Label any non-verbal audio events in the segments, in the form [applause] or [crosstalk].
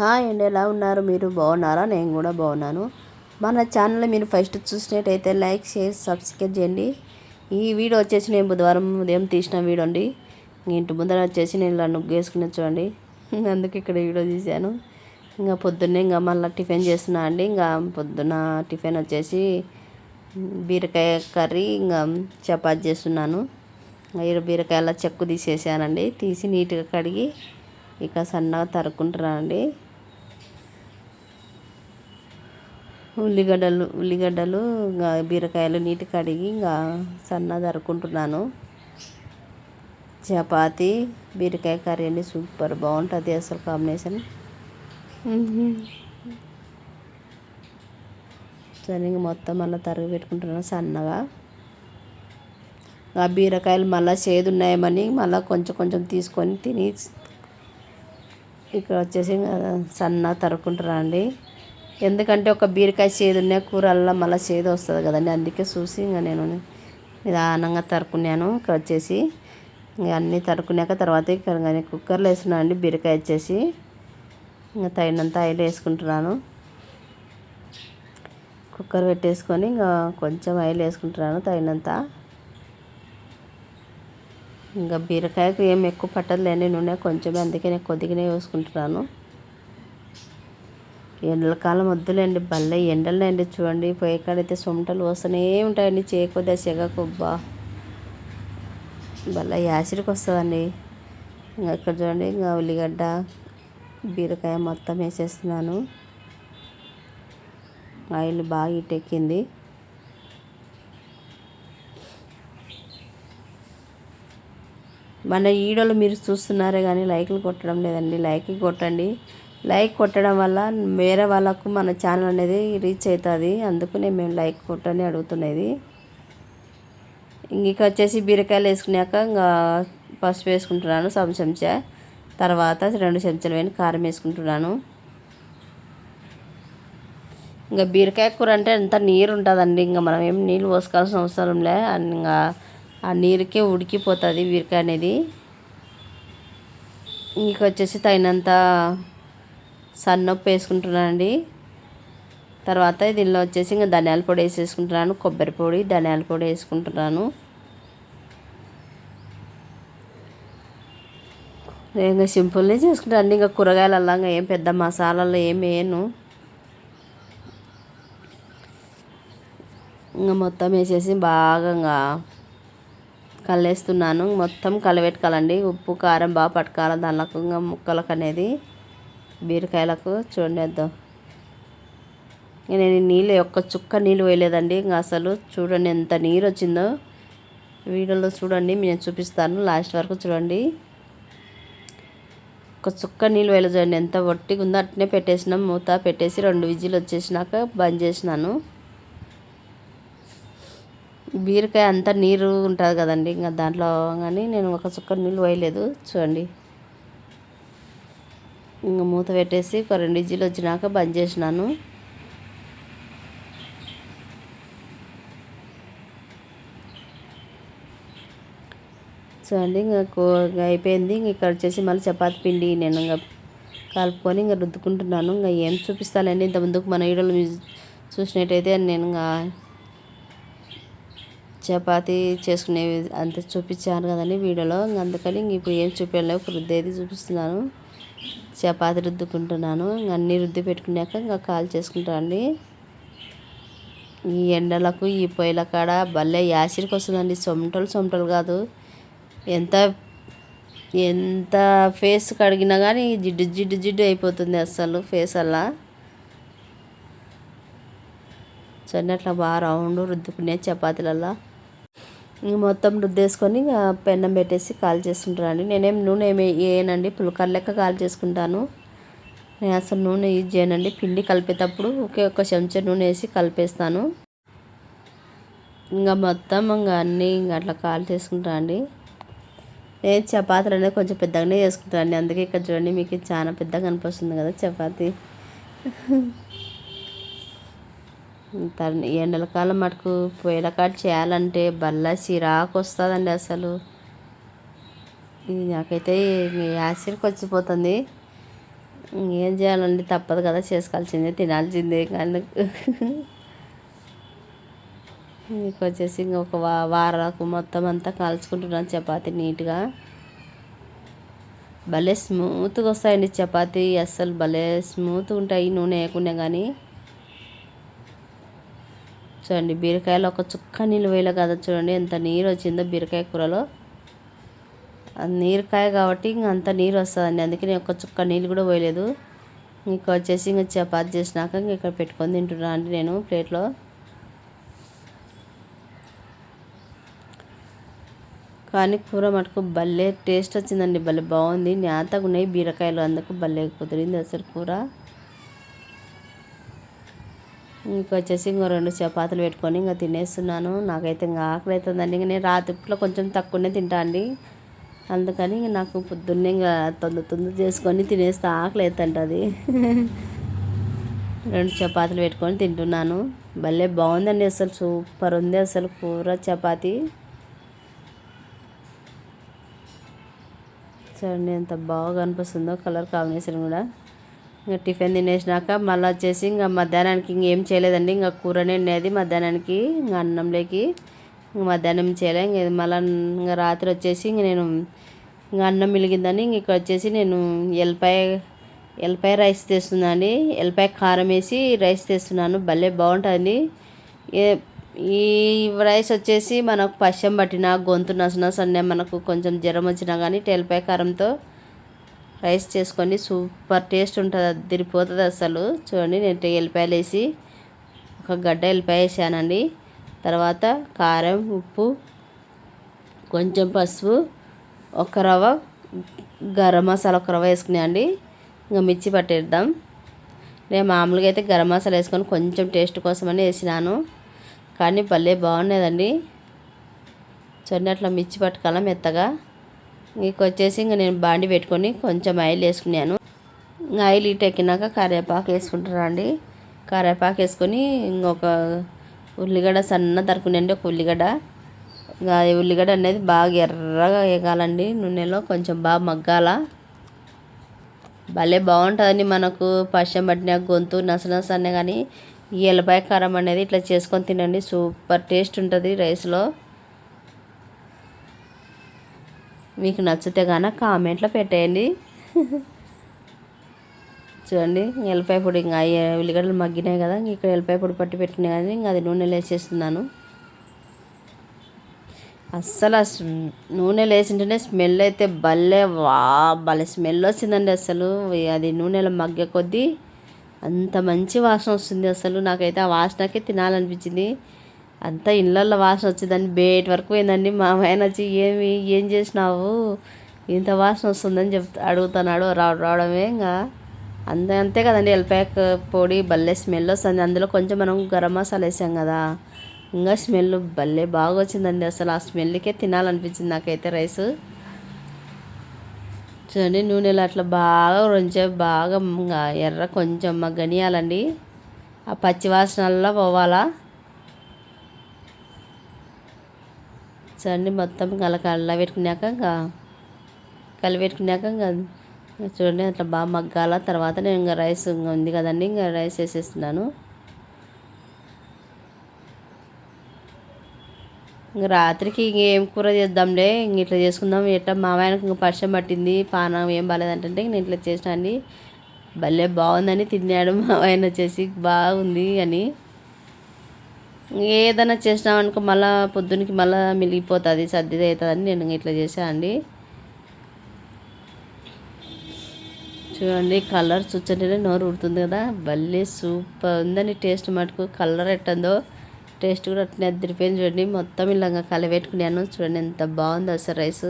Hi అండి ఎలా ఉన్నారు? మీరు బాగున్నారా? నేను కూడా బాగున్నాను. మన ఛానల్ మీరు ఫస్ట్ చూసినట్టయితే లైక్ షేర్ సబ్స్క్రైబ్ చేయండి. ఈ వీడియో వచ్చేసి నేను బుధవారం ఉదయం తీసిన వీడియో అండి. ఇంటి ముందర వచ్చేసి నేను ఇలా నుగ్గు చూడండి అందుకు ఇక్కడ వీడియో తీశాను. ఇంకా పొద్దున్నే ఇంకా మళ్ళీ టిఫిన్ చేస్తున్నా అండి. ఇంకా పొద్దున్న టిఫిన్ వచ్చేసి బీరకాయ కర్రీ ఇంకా చపాతి చేస్తున్నాను. ఈ బీరకాయల చెక్కు తీసేసానండి. తీసి నీట్గా కడిగి ఇక సన్నగా తరుక్కుంటున్నానండి. ఉల్లిగడ్డలు ఉల్లిగడ్డలు ఇంకా బీరకాయలు నీటి కడిగి ఇంకా సన్నగా తరుక్కుంటున్నాను. చపాతి బీరకాయ కర్రీ అండి సూపర్ బాగుంటుంది అసలు కాంబినేషన్. సరే ఇంక మొత్తం మళ్ళీ తరుగు పెట్టుకుంటున్నాను సన్నగా. ఆ బీరకాయలు మళ్ళీ చేదు ఉన్నాయమని మళ్ళీ కొంచెం కొంచెం తీసుకొని తిని ఇక్కడ వచ్చేసి సన్న తరుక్కుంటారా అండి ఎందుకంటే ఒక బీరకాయ చేదు ఉన్న కూరల్లో మళ్ళీ చేదు వస్తుంది కదండి. అందుకే చూసి ఇంకా నేను నిదానంగా తరుకున్నాను ఇక్కడ వచ్చేసి ఇంకా అన్నీ తరుకున్నాక తర్వాత ఇక్కడ కుక్కర్లో వేస్తున్నాను అండి బీరకాయ వచ్చేసి. ఇంకా తగినంత ఆయిల్ వేసుకుంటున్నాను. కుక్కర్ పెట్టేసుకొని ఇంకా కొంచెం ఆయిల్ వేసుకుంటున్నాను తగినంత. ఇంకా బీరకాయకు ఏం ఎక్కువ పట్టదులేండి నూనె కొంచెమే అందుకే నేను కొద్దిగానే వేసుకుంటున్నాను. ఎండల కాలం వద్దులేండి భలే ఎండలునండి చూడండి. పోయేకాడైతే కాడైతే వస్తూనే ఉంటాయండి చేయకొద్ది సెగ కొబ్బా భలే యాసిడ్కి వస్తుందండి. ఇంకా ఇక్కడ చూడండి ఇంకా ఉల్లిగడ్డ బీరకాయ మొత్తం వేసేస్తున్నాను. ఆయిల్ బాగా ఇటెక్కింది మన ఈడోళ్ళు మీరు చూస్తున్నారే కానీ లైక్లు కొట్టడం లేదండి. లైక్ కొట్టండి. లైక్ కొట్టడం వల్ల వేరే వాళ్ళకు మన ఛానల్ అనేది రీచ్ అవుతుంది. అందుకనే మేము లైక్ కొట్టని అడుగుతున్నది. ఇంక వచ్చేసి బీరకాయలు వేసుకున్నాక ఇంకా పసుపు వేసుకుంటున్నాను సబ్ చెంచా. తర్వాత రెండు చెంచాలు వేని కారం వేసుకుంటున్నాను. ఇంకా బీరకాయ కూర అంటే ఎంత నీరు ఉంటుందండి. ఇంకా మనం ఏం నీళ్ళు పోసుకోవాల్సిన అవసరం లే. ఇంకా ఆ నీరుకే ఉడికిపోతుంది బీరకాయ అనేది. ఇంక వచ్చేసి తగినంత సన్నప్పు వేసుకుంటున్నానండి. తర్వాత దీనిలో వచ్చేసి ఇంకా ధనియాల పొడి వేసేసుకుంటున్నాను. కొబ్బరి పొడి ధనియాల పొడి వేసుకుంటున్నాను. ఇంకా సింపుల్నే చేసుకుంటాను. ఇంకా కూరగాయలు అలాగా ఏం పెద్ద మసాలాలు ఏం వేయను. ఇంకా మొత్తం వేసేసి బాగా కలివేస్తున్నాను మొత్తం కలిపెట్టుకోవాలండి ఉప్పు కారం బాగా పట్టుకోవాలి. దానిలో ఇంకా ముక్కలకు అనేది బీరకాయలకు చూడండి వద్దాం. నేను నీళ్ళు ఒక్క చుక్క నీళ్ళు వేయలేదండి ఇంకా అసలు చూడండి ఎంత నీరు వచ్చిందో. వీడియోలో చూడండి నేను చూపిస్తాను. లాస్ట్ వరకు చూడండి. ఒక చుక్క నీళ్ళు వేయలేదు చూడండి. ఎంత ఒట్టిగా ఉందో అట్నే పెట్టేసినాం. మూత పెట్టేసి రెండు విజిల్ వచ్చేసినాక బంద్ చేసినాను. బీరకాయ అంతా నీరు ఉంటుంది కదండి. ఇంకా దాంట్లో కానీ నేను ఒక చుక్క నీళ్ళు వేయలేదు చూడండి. ఇంకా మూత పెట్టేసి ఒక రెండు ఇజ్జీలు వచ్చినాక బంద్ చేసినాను. చూడండి ఇంకా అయిపోయింది. ఇంక ఇక్కడ వచ్చేసి మళ్ళీ చపాతి పిండి నేను ఇంకా కలుపుకొని ఇంకా రుద్దుకుంటున్నాను. ఇంకా ఏం చూపిస్తానండి ఇంత ముందుకు మన ఈడలు చూసినట్టయితే నేను ఇంకా చపాతి చేసుకునే అంత చూపించాను కదండి వీడియోలో. అందుకని ఇంక ఇప్పుడు ఏం చూపించలేవు రుద్దేది చూపిస్తున్నాను. చపాతి రుద్దుకుంటున్నాను. అన్నీ రుద్ది పెట్టుకున్నాక ఇంకా కాల్ చేసుకుంటానండి ఈ ఎండలకు ఈ పొయ్యిల కాడ భలే యాసిడ్కి వస్తుందండి. సొమటలు సొమటలు కాదు. ఎంత ఎంత ఫేస్ కడిగినా కానీ జిడ్డు జిడ్డు జిడ్డు అయిపోతుంది అస్సలు ఫేస్ అలా. అట్లా బాగా రౌండ్ రుద్దుకునే చపాతీలల్లా. మొత్తం రుద్దేసుకొని ఇంకా పెన్నం పెట్టేసి కాల్ చేసుకుంటానండి నేనేం నూనె ఏమి వేయనండి పులకర్ లెక్క కాల్ చేసుకుంటాను. నేను అసలు నూనె యూజ్ చేయనండి. పిండి కలిపేటప్పుడు ఒకే ఒక చెంచా నూనె వేసి కలిపేస్తాను. ఇంకా మొత్తం ఇంకా అన్నీ ఇంకా అట్లా కాల్ చేసుకుంటాను అండి నేను చపాతీలు అనేది కొంచెం పెద్దగానే చేసుకుంటాను అండి అందుకే ఇక్కడ చూడండి మీకు చాలా పెద్దగా అనిపిస్తుంది కదా చపాతీ. ఎండల కాలం మటుకు పొయ్యిల కాడ చేయాలంటే బల్ల చిరాకు వస్తుందండి అసలు నాకైతే యాసిడ్కి వచ్చిపోతుంది ఏం చేయాలండి? తప్పదు కదా చేసుకోవాల్సిందే తినాల్సిందే కానీ మీకు వచ్చేసి ఇంకొక వా వారకు మొత్తం అంతా కాల్చుకుంటున్నాను చపాతి నీట్గా. భలే స్మూత్గా వస్తాయండి చపాతి అస్సలు భలే స్మూత్గా ఉంటాయి నూనె వేయకుండా కానీ చూడండి బీరకాయలో ఒక చుక్క నీళ్ళు వేయలే కదా చూడండి ఎంత నీరు వచ్చిందో బీరకాయ కూరలో. నీరుకాయ కాబట్టి ఇంక అంత నీరు వస్తుందండి అందుకే నేను ఒక చుక్క నీళ్ళు కూడా పోయలేదు. ఇంకా వచ్చేసి ఇంకా చపాతి చేసినాక ఇంక ఇక్కడ పెట్టుకొని తింటున్నాను అండి నేను ప్లేట్లో. కానీ కూర మటుకు భలే టేస్ట్ వచ్చిందండి భలే బాగుంది. నేతగా ఉన్నాయి బీరకాయలు అందుకు భలే కుదిరింది అసలు కూర. ఇంకొచ్చేసి ఇంకో రెండు చపాతీలు పెట్టుకొని ఇంకా తినేస్తున్నాను. నాకైతే ఇంకా ఆకలి అవుతుందండి ఇంక నేను రాత్రిపూట్లో కొంచెం తక్కువనే తింటా అండి. అందుకని ఇంక నాకు పొద్దున్నే ఇంకా తొందర తొందర చేసుకొని తినేస్తే ఆకలి అవుతుంటుంది [laughs] రెండు చపాతీలు పెట్టుకొని తింటున్నాను. భలే బాగుందండి అసలు సూపర్ ఉంది అసలు కూర చపాతీ. చూడండి ఎంత బాగా అనిపిస్తుందో కలర్ కాంబినేషన్ కూడా. ఇంకా టిఫిన్ తినేసినాక మళ్ళీ వచ్చేసి ఇంకా మధ్యాహ్నానికి ఇంకేం చేయలేదండి. ఇంకా కూర నిండేది మధ్యాహ్నానికి ఇంకా అన్నంలోకి ఇంకా మధ్యాహ్నం చేయలే. ఇంక మళ్ళీ ఇంకా రాత్రి వచ్చేసి ఇంక నేను ఇంకా అన్నం మిలిగిందని ఇంక ఇక్కడ వచ్చేసి నేను ఎల్లిపాయ ఎల్లిపాయ రైస్ తెస్తున్నాను ఎల్లిపాయ కారం వేసి రైస్ తెస్తున్నాను. భలే బాగుంటుంది ఈ రైస్ వచ్చేసి మనకు పశ్యం పట్టిన గొంతు నసన సన్న మనకు కొంచెం జ్వరం వచ్చినా కానీ ఎల్లిపాయ కారంతో రైస్ చేసుకొని సూపర్ టేస్ట్ ఉంటుంది అది అసలు. చూడండి నేను ఎల్లిపాయలు వేసి ఒక గడ్డ ఎల్లిపాయ వేసానండి. తర్వాత కారం ఉప్పు కొంచెం పసుపు ఒక రవ్వ గరం మసాలా ఒక రవ్వ వేసుకున్నాయండి ఇంకా మిర్చి పట్టేద్దాం. నేను మామూలుగా అయితే గరం మసాలా వేసుకొని కొంచెం టేస్ట్ కోసమని వేసినాను. కానీ భలే బాగున్నదండి చూడండి అట్లా మిర్చి పట్టుకోవాలా మెత్తగా. ఇంక వచ్చేసి ఇంక నేను బాండి పెట్టుకొని కొంచెం ఆయిల్ వేసుకున్నాను. ఆయిల్ ఇటు ఎక్కినాక కరివేపాకు వేసుకుంటారండి. కరివేపాకు వేసుకొని ఇంకొక ఉల్లిగడ్డ సన్న తరుకునండి ఒక ఉల్లిగడ్డ. ఇంకా ఉల్లిగడ్డ అనేది బాగా ఎర్రగా వేగాలండి నూనెలో కొంచెం బాగా మగ్గాల. భలే బాగుంటుందండి మనకు పశ్చిమ పట్టిన గొంతు నసనస అనే కానీ ఈ ఎల్లపాయ కారం అనేది ఇట్లా చేసుకొని తినండి. సూపర్ టేస్ట్ ఉంటుంది రైస్లో. మీకు నచ్చితే కనుక కామెంట్లో పెట్టేయండి. చూడండి ఎల్లిపాయ పొడి ఇంకా ఉల్లిగడ్డలు మగ్గినాయి కదా ఇక్కడ ఎల్లిపాయ పొడి పట్టి పెట్టినాయి కానీ ఇంకా అది నూనెలో వేసేస్తున్నాను. అస్సలు నూనెలో లేచింటేనే స్మెల్ అయితే భలే వా భలే స్మెల్ వచ్చిందండి అసలు అది నూనెలో మగ్గ కొద్దీ అంత మంచి వాసన వస్తుంది అసలు నాకైతే ఆ వాసనకే తినాలనిపించింది. అంతా ఇళ్ళల్లో వాసన వచ్చిందని బేట్ వరకు పోయిందండి. మా ఆయన వచ్చి ఏమి ఏం చేసినావు? ఇంత వాసన వస్తుందని చెప్తా అడుగుతున్నాడు. రావడం రావడమే ఇంకా అంతే అంతే కదండి. ఎల్పాక్ పొడి భలే స్మెల్ వస్తుంది. అందులో కొంచెం మనం గరం మసాలా వేసాం కదా ఇంకా స్మెల్ భలే బాగా వచ్చిందండి. అసలు ఆ స్మెల్కే తినాలనిపించింది నాకైతే రైస్. చూడండి నూనెలో అట్లా బాగా రుంచే బాగా ఎర్ర కొంచెం మగ్గనియాలండి ఆ పచ్చి వాసనల్లో పోవాలా. చూడండి మొత్తం కల కళ్ళ పెట్టుకున్నాక ఇంకా కలిపెట్టుకున్నాక ఇంకా చూడండి అట్లా బాగా మగ్గాల తర్వాత నేను ఇంకా రైస్ ఇంకా ఉంది కదండి ఇంకా రైస్ వేసేస్తున్నాను. ఇంకా రాత్రికి ఏం కూర చేద్దాంలే ఇంక ఇట్లా చేసుకుందాం. ఎట్లా ఆయనకి ఇంకా పరిచయం పట్టింది పానం ఏం బాగాలేదంటే నేను ఇట్లా చేసినా అండి. భలే బాగుందని తిన్నాడు ఆయన వచ్చేసి బాగుంది అని. ఏదైనా చేసినామనుకో మళ్ళా పొద్దునకి మళ్ళీ మిగిలిపోతుంది సర్ది అవుతుందని నేను ఇట్లా చేశాను అండి. చూడండి కలర్ చూచండి నోరు ఉడుతుంది కదా. భలే సూపర్ ఉందని టేస్ట్ మటుకు. కలర్ ఎట్టందో టేస్ట్ కూడా అట్నే అద్దరిపోయింది చూడండి. మొత్తం ఇలాగా కలబెట్టుకున్నాను చూడండి ఎంత బాగుంది అసలు రైస్.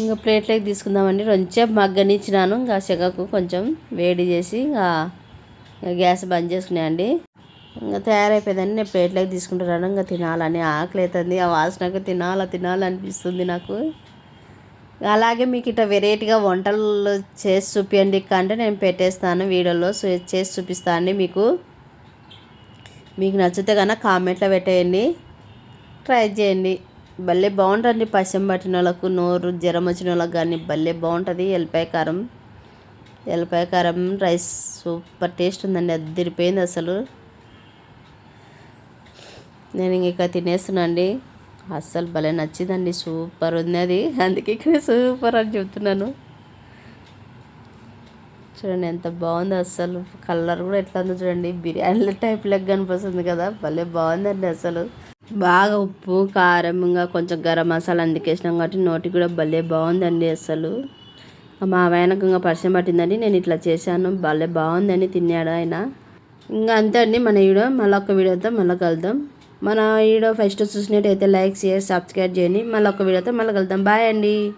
ఇంకా ప్లేట్లోకి తీసుకుందామండి. కొంచెం మగ్గనిచ్చినాను. ఇంకా శగకు కొంచెం వేడి చేసి ఇంకా గ్యాస్ బంద్ చేసుకున్నాయండి ఇంకా తయారైపోయిందని నేను ప్లేట్లోకి తీసుకుంటున్నాను. ఇంకా తినాలని ఆకలి అవుతుంది. ఆ వాసనకు తినాలా తినాలనిపిస్తుంది నాకు. అలాగే మీకు ఇట్లా వెరైటీగా వంటలు చేసి చూపించండి అంటే నేను పెట్టేస్తాను. వీడియోలో చేసి చూపిస్తాను మీకు. మీకు నచ్చితే కనుక కామెంట్లో పెట్టేయండి. ట్రై చేయండి. భలే బాగుంటుంది పశ్చిమ పట్టిన వాళ్ళకు నోరు జ్వరం వచ్చిన వాళ్ళకి కానీ భలే బాగుంటుంది. ఎల్లిపాయ కారం. ఎల్లిపాయ కారం రైస్ సూపర్ టేస్ట్ ఉందండి. అదిరిపోయింది అసలు. నేను ఇంకా తినేస్తున్నా అండి. అస్సలు భలే నచ్చిందండి. సూపర్ ఉంది అది. అందుకే ఇక్కడ సూపర్ అని చెప్తున్నాను. చూడండి ఎంత బాగుంది అసలు కలర్ కూడా ఎట్లా ఉందో చూడండి. బిర్యానీ టైప్ లెగ్ కనిపిస్తుంది కదా. భలే బాగుందండి అసలు బాగా ఉప్పు కారం ఇంకా కొంచెం గరం మసాలా అందుకేసినాం కాబట్టి నోటి కూడా భలే బాగుందండి అసలు. మా ఆయనకు ఇంకా పరిచయం పట్టిందండి నేను ఇట్లా చేశాను. భలే బాగుందని తిన్నాడు ఆయన. ఇంకా అంతే అండి మన వీడియో. మళ్ళీ ఒక వీడియోతో మళ్ళీ కలుద్దాం. మన వీడియో ఫస్ట్ చూసినట్టయితే లైక్ షేర్ సబ్స్క్రైబ్ చేయండి. మళ్ళీ ఒక వీడియోతో మళ్ళీ కలుద్దాం. బాయ్ అండి.